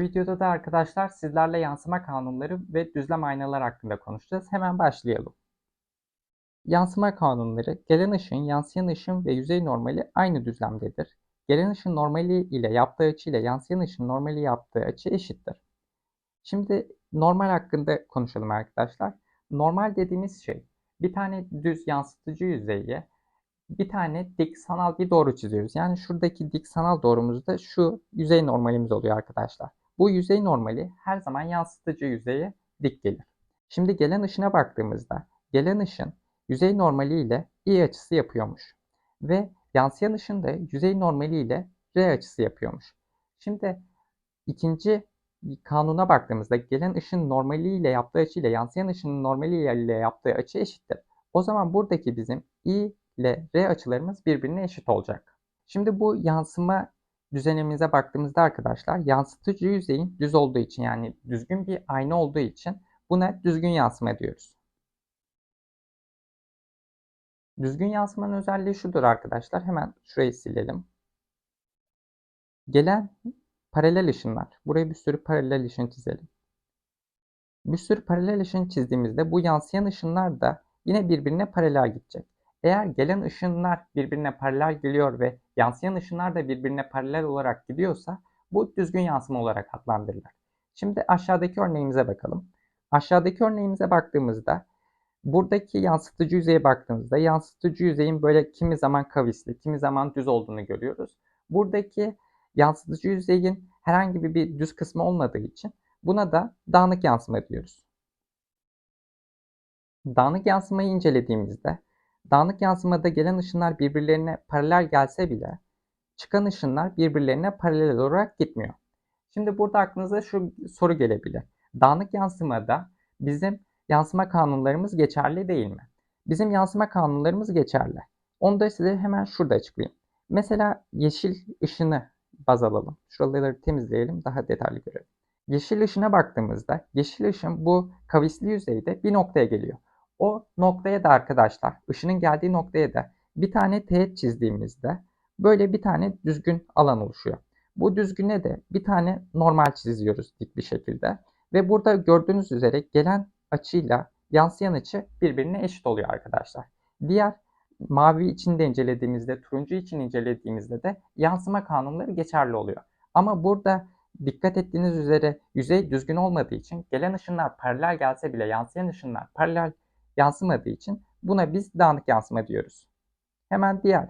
videoda da arkadaşlar sizlerle yansıma kanunları ve düzlem aynalar hakkında konuşacağız. Hemen başlayalım. Yansıma kanunları gelen ışığın yansıyan ışın ve yüzey normali aynı düzlemdedir. Gelen ışın normali ile yaptığı açı ile yansıyan ışın normali yaptığı açı eşittir. Şimdi normal hakkında konuşalım arkadaşlar. Normal dediğimiz şey bir tane düz yansıtıcı yüzeye bir tane dik sanal bir doğru çiziyoruz. Yani şuradaki dik sanal doğrumuzda şu yüzey normalimiz oluyor arkadaşlar. Bu yüzey normali her zaman yansıtıcı yüzeye dik gelir. Şimdi gelen ışına baktığımızda gelen ışın yüzey normali ile i açısı yapıyormuş. Ve yansıyan ışın da yüzey normali ile r açısı yapıyormuş. Şimdi ikinci kanuna baktığımızda gelen ışın normali ile yaptığı açı ile yansıyan ışının normali ile yaptığı açı eşittir. O zaman buradaki bizim i ile R açılarımız birbirine eşit olacak. Şimdi bu yansıma düzenimize baktığımızda arkadaşlar yansıtıcı yüzeyin düz olduğu için yani düzgün bir ayna olduğu için buna düzgün yansıma diyoruz. Düzgün yansımanın özelliği şudur arkadaşlar. Hemen şurayı silelim. Gelen paralel ışınlar. Buraya bir sürü paralel ışın çizelim. Bir sürü paralel ışın çizdiğimizde bu yansıyan ışınlar da yine birbirine paralel gidecek. Eğer gelen ışınlar birbirine paralel geliyor ve yansıyan ışınlar da birbirine paralel olarak gidiyorsa bu düzgün yansıma olarak adlandırılır. Şimdi aşağıdaki örneğimize bakalım. Aşağıdaki örneğimize baktığımızda buradaki yansıtıcı yüzeye baktığımızda yansıtıcı yüzeyin böyle kimi zaman kavisli, kimi zaman düz olduğunu görüyoruz. Buradaki yansıtıcı yüzeyin herhangi bir düz kısmı olmadığı için buna da dağınık yansıma diyoruz. Dağınık yansımayı incelediğimizde Dağınık yansımada gelen ışınlar birbirlerine paralel gelse bile çıkan ışınlar birbirlerine paralel olarak gitmiyor. Şimdi burada aklınıza şu soru gelebilir. Dağınık yansımada bizim yansıma kanunlarımız geçerli değil mi? Bizim yansıma kanunlarımız geçerli. Onu da size hemen şurada açıklayayım. Mesela yeşil ışını baz alalım. Şuraları temizleyelim daha detaylı görelim. Yeşil ışına baktığımızda yeşil ışın bu kavisli yüzeyde bir noktaya geliyor. O noktaya da arkadaşlar, ışının geldiği noktaya da bir tane teğet çizdiğimizde böyle bir tane düzgün alan oluşuyor. Bu düzgüne de bir tane normal çiziyoruz dik bir şekilde. Ve burada gördüğünüz üzere gelen açıyla yansıyan açı birbirine eşit oluyor arkadaşlar. Diğer mavi içinde incelediğimizde, turuncu için incelediğimizde de yansıma kanunları geçerli oluyor. Ama burada dikkat ettiğiniz üzere yüzey düzgün olmadığı için gelen ışınlar paralel gelse bile yansıyan ışınlar paralel yansımadığı için buna biz dağınık yansıma diyoruz. Hemen diğer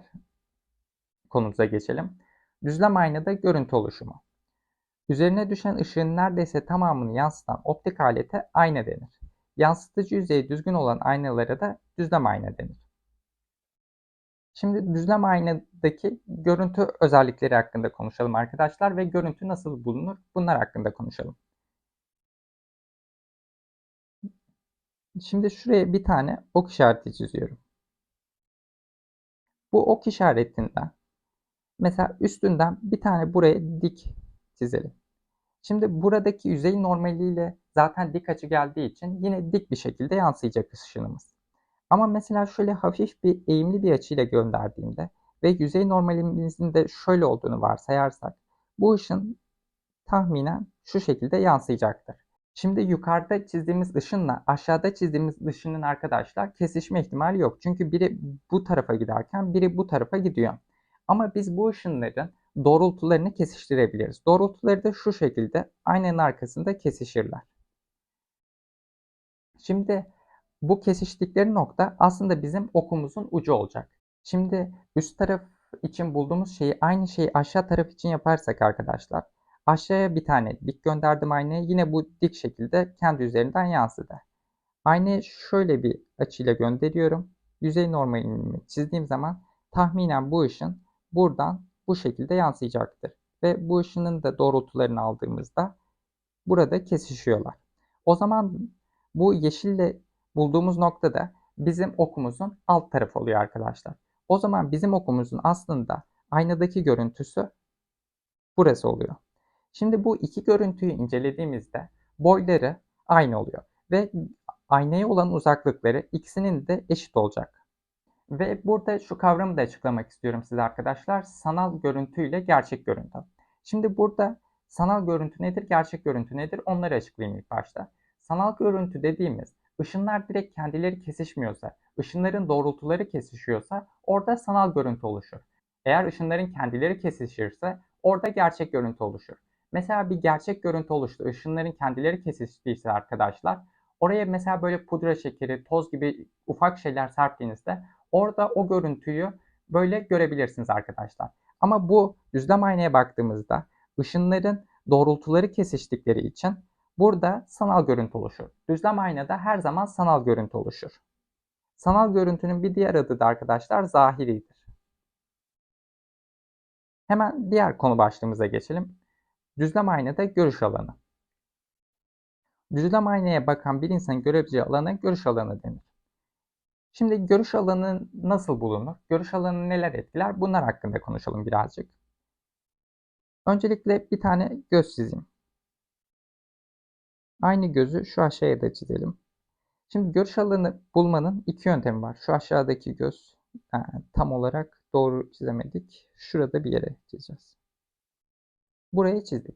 konumuza geçelim. Düzlem aynada görüntü oluşumu. Üzerine düşen ışığın neredeyse tamamını yansıtan optik alete ayna denir. Yansıtıcı yüzeyi düzgün olan aynalara da düzlem ayna denir. Şimdi düzlem aynadaki görüntü özellikleri hakkında konuşalım arkadaşlar ve görüntü nasıl bulunur bunlar hakkında konuşalım. Şimdi şuraya bir tane ok işareti çiziyorum. Bu ok işaretinden mesela üstünden bir tane buraya dik çizelim. Şimdi buradaki yüzey normaliyle zaten dik açı geldiği için yine dik bir şekilde yansıyacak ışınımız. Ama mesela şöyle hafif bir eğimli bir açıyla gönderdiğimde ve yüzey normalimizin de şöyle olduğunu varsayarsak bu ışın tahminen şu şekilde yansıyacaktır. Şimdi yukarıda çizdiğimiz ışınla aşağıda çizdiğimiz ışının arkadaşlar kesişme ihtimali yok. Çünkü biri bu tarafa giderken biri bu tarafa gidiyor. Ama biz bu ışınların doğrultularını kesiştirebiliriz. Doğrultuları da şu şekilde aynanın arkasında kesişirler. Şimdi bu kesiştikleri nokta aslında bizim okumuzun ucu olacak. Şimdi üst taraf için bulduğumuz şeyi aynı şeyi aşağı taraf için yaparsak arkadaşlar Aşağıya bir tane dik gönderdim aynayı. Yine bu dik şekilde kendi üzerinden yansıdı. Aynayı şöyle bir açıyla gönderiyorum. Yüzey normalini çizdiğim zaman tahminen bu ışın buradan bu şekilde yansıyacaktır. Ve bu ışının da doğrultularını aldığımızda burada kesişiyorlar. O zaman bu yeşille bulduğumuz noktada bizim okumuzun alt tarafı oluyor arkadaşlar. O zaman bizim okumuzun aslında aynadaki görüntüsü burası oluyor. Şimdi bu iki görüntüyü incelediğimizde boyları aynı oluyor ve aynaya olan uzaklıkları ikisinin de eşit olacak. Ve burada şu kavramı da açıklamak istiyorum size arkadaşlar. Sanal görüntü ile gerçek görüntü. Şimdi burada Sanal görüntü nedir, gerçek görüntü nedir onları açıklayayım ilk başta. Sanal görüntü dediğimiz ışınlar direkt kendileri kesişmiyorsa, ışınların doğrultuları kesişiyorsa orada sanal görüntü oluşur. Eğer ışınların kendileri kesişirse orada gerçek görüntü oluşur. Mesela bir gerçek görüntü oluştu. Işınların kendileri kesiştiyse arkadaşlar oraya mesela böyle pudra şekeri, toz gibi ufak şeyler serptiğinizde orada o görüntüyü böyle görebilirsiniz arkadaşlar. Ama bu düzlem aynaya baktığımızda ışınların doğrultuları kesiştikleri için burada sanal görüntü oluşur. Düzlem aynada her zaman sanal görüntü oluşur. Sanal görüntünün bir diğer adı da arkadaşlar zahiridir. Hemen diğer konu başlığımıza geçelim. Düzlem aynada görüş alanı. Düzlem aynaya bakan bir insanın görebileceği alana görüş alanı denir. Şimdi görüş alanı nasıl bulunur? Görüş alanı neler etkiler? Bunlar hakkında konuşalım birazcık. Öncelikle bir tane göz çizeyim. Aynı gözü şu aşağıya da çizelim. Şimdi görüş alanı bulmanın iki yöntemi var. Şu aşağıdaki göz yani tam olarak doğru çizemedik. Şurada bir yere çizeceğiz. Burayı çizdik.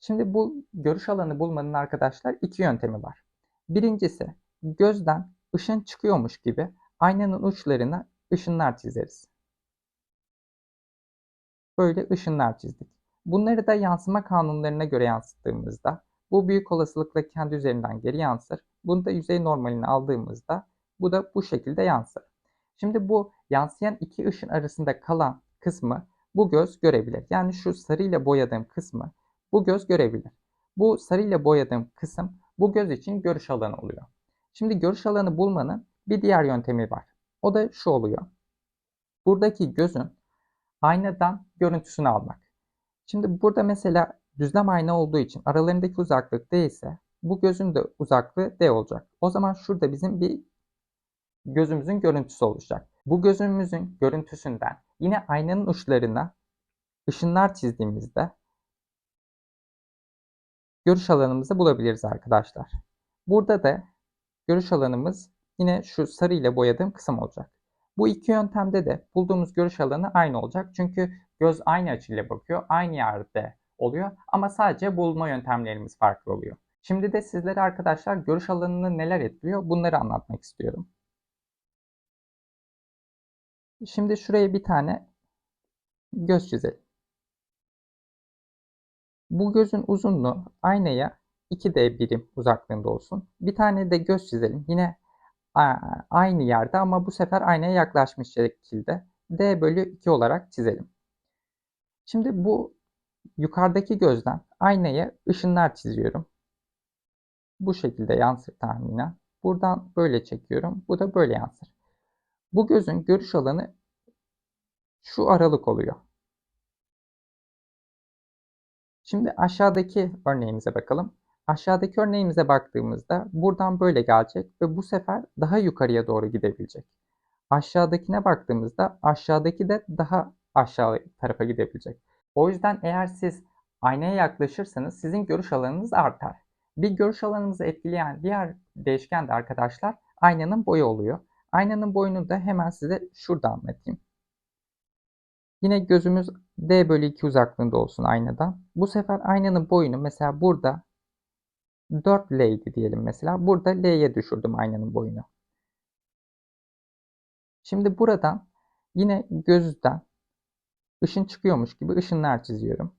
Şimdi bu görüş alanı bulmanın arkadaşlar iki yöntemi var. Birincisi gözden ışın çıkıyormuş gibi aynanın uçlarına ışınlar çizeriz. Böyle ışınlar çizdik. Bunları da yansıma kanunlarına göre yansıttığımızda bu büyük olasılıkla kendi üzerinden geri yansır. Bunu da yüzey normalini aldığımızda bu da bu şekilde yansır. Şimdi bu yansıyan iki ışın arasında kalan kısmı bu göz görebilir. Yani şu sarı ile boyadığım kısmı bu göz görebilir. Bu sarı ile boyadığım kısım bu göz için görüş alanı oluyor. Şimdi görüş alanı bulmanın bir diğer yöntemi var. O da şu oluyor. Buradaki gözün aynadan görüntüsünü almak. Şimdi burada mesela düzlem ayna olduğu için aralarındaki uzaklık D ise bu gözün de uzaklığı D olacak. O zaman şurada bizim bir gözümüzün görüntüsü olacak. Bu gözümüzün görüntüsünden yine aynanın uçlarına ışınlar çizdiğimizde görüş alanımızı bulabiliriz arkadaşlar. Burada da görüş alanımız yine şu sarı ile boyadığım kısım olacak. Bu iki yöntemde de bulduğumuz görüş alanı aynı olacak. Çünkü göz aynı açıyla bakıyor, aynı yerde oluyor ama sadece bulma yöntemlerimiz farklı oluyor. Şimdi de sizlere arkadaşlar görüş alanını neler etkiliyor bunları anlatmak istiyorum. Şimdi şuraya bir tane göz çizelim. Bu gözün uzunluğu aynaya 2D birim uzaklığında olsun. Bir tane de göz çizelim. Yine aynı yerde ama bu sefer aynaya yaklaşmış şekilde D bölü 2 olarak çizelim. Şimdi bu yukarıdaki gözden aynaya ışınlar çiziyorum. Bu şekilde yansır tahminen. Buradan böyle çekiyorum. Bu da böyle yansır. Bu gözün görüş alanı şu aralık oluyor. Şimdi aşağıdaki örneğimize bakalım. Aşağıdaki örneğimize baktığımızda buradan böyle gelecek ve bu sefer daha yukarıya doğru gidebilecek. Aşağıdakine baktığımızda aşağıdaki de daha aşağı tarafa gidebilecek. O yüzden eğer siz aynaya yaklaşırsanız sizin görüş alanınız artar. Bir görüş alanınızı etkileyen diğer değişken de arkadaşlar aynanın boyu oluyor. Aynanın boyunu da hemen size şurada anlatayım. Yine gözümüz D bölü 2 uzaklığında olsun aynadan. Bu sefer aynanın boyunu mesela burada 4 L'ydi diyelim mesela. Burada L'ye düşürdüm aynanın boyunu. Şimdi buradan yine gözden ışın çıkıyormuş gibi ışınlar çiziyorum.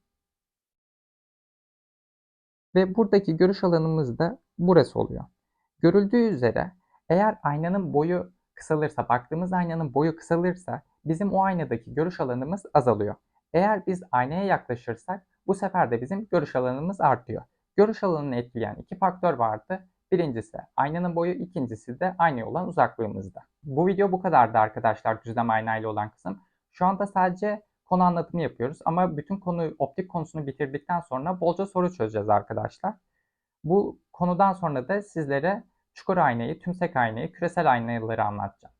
Ve buradaki görüş alanımız da burası oluyor. Görüldüğü üzere eğer aynanın boyu kısalırsa, baktığımız aynanın boyu kısalırsa bizim o aynadaki görüş alanımız azalıyor. Eğer biz aynaya yaklaşırsak bu sefer de bizim görüş alanımız artıyor. Görüş alanını etkileyen iki faktör vardı. Birincisi aynanın boyu, ikincisi de aynaya olan uzaklığımızda. Bu video bu kadardı arkadaşlar düzlem aynayla olan kısım. Şu anda sadece konu anlatımı yapıyoruz ama bütün konu optik konusunu bitirdikten sonra bolca soru çözeceğiz arkadaşlar. Bu konudan sonra da sizlere çukur aynayı, tümsek aynayı, küresel aynaları anlatacağım.